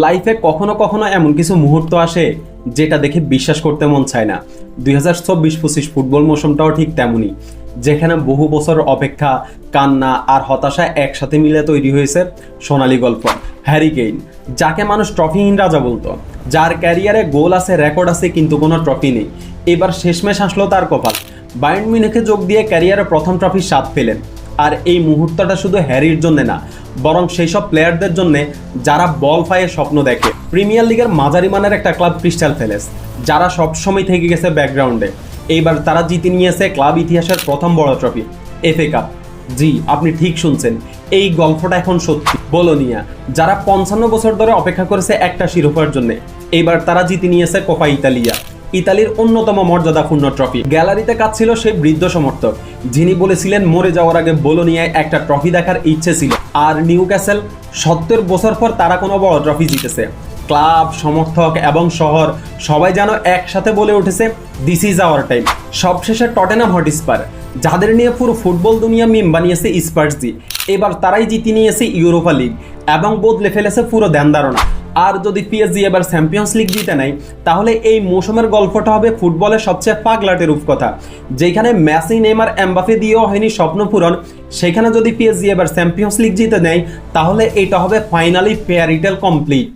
লাইফে কখনো কখনো এমন কিছু মুহূর্ত আসে যেটা দেখে বিশ্বাস করতে মন চায় না। দুই হাজার চব্বিশ পঁচিশ ফুটবল মৌসুমটাও ঠিক তেমনই। যেখানে বহু বছর অপেক্ষা, কান্না আর হতাশা একসাথে মিলে তৈরি হয়েছে সোনালী গল্প, হ্যারি কেইন, যাকে মানুষ ট্রফিহীন রাজা বলতো। যার ক্যারিয়ারে গোল আছে, রেকর্ড আছে, কিন্তু কোনো ট্রফি নেই। এবার শেষমেশ আসলো তার কপাল। বায়ার্ন মিউনিখে যোগ দিয়ে ক্যারিয়ারে প্রথম ট্রফির স্বাদ পেলেন। আর এই মুহূর্তটা শুধু হ্যারির জন্য না, বরং সেই সব প্লেয়ারদের জন্য যারা বল পায়ে স্বপ্ন দেখে। প্রিমিয়ার লিগের মাঝারি মানের একটা ক্লাব ক্রিস্টাল প্যালেস যারা সবসময় থেকে গেছে ব্যাকগ্রাউন্ডে এইবার তারা জিতে নিয়েছে ক্লাব ইতিহাসের প্রথম বড় ট্রফি এফএ কাপ জি, আপনি ঠিক শুনছেন। এই গল্পটা এখন সত্যি। বোলোনিয়া, যারা পঞ্চান্ন বছর ধরে অপেক্ষা করেছে একটা শিরোপার জন্য, এইবার তারা জিতে নিয়েছে কোপা ইতালিয়া ইতালির অন্যতম মর্যাদাপূর্ণ ট্রফি। গ্যালারিতে কাজ ছিল সেই বৃদ্ধ সমর্থক। যিনি বলেছিলেন, মরে যাওয়ার আগে বোলোনিয়ায় একটা ট্রফি দেখার ইচ্ছে ছিল। আর নিউ ক্যাসেল সত্তর বছর পর তারা কোনো বড় ট্রফি জিতেছে। ক্লাব, সমর্থক এবং শহর সবাই যেন একসাথে বলে উঠেছে দিস ইজ আওয়ার টাইম সবশেষে টটেনাম হটস্পার, যাদের নিয়ে পুরো ফুটবল দুনিয়া মিম বানিয়েছে স্পার্সজি, এবার তারাই জিতে নিয়েছে ইউরোপা লিগ এবং বদলে ফেলেছে পুরো ধ্যান ধারণা। আর যদি পিএসজি এবার চ্যাম্পিয়ন্স লিগ জিতে নেয়, তাহলে এই মৌসুমের গল্পটা হবে ফুটবলের সবচেয়ে পাগলাটে রূপকথা। যেখানে মেসি নেমার এমবাফে দিয়েও হয়নি স্বপ্ন পূরণ, সেখানে যদি পিএসজি এবার চ্যাম্পিয়ন্স লিগ জিতে নেয়, তাহলে এটা হবে ফাইনালি ফেয়ারিটেল কমপ্লিট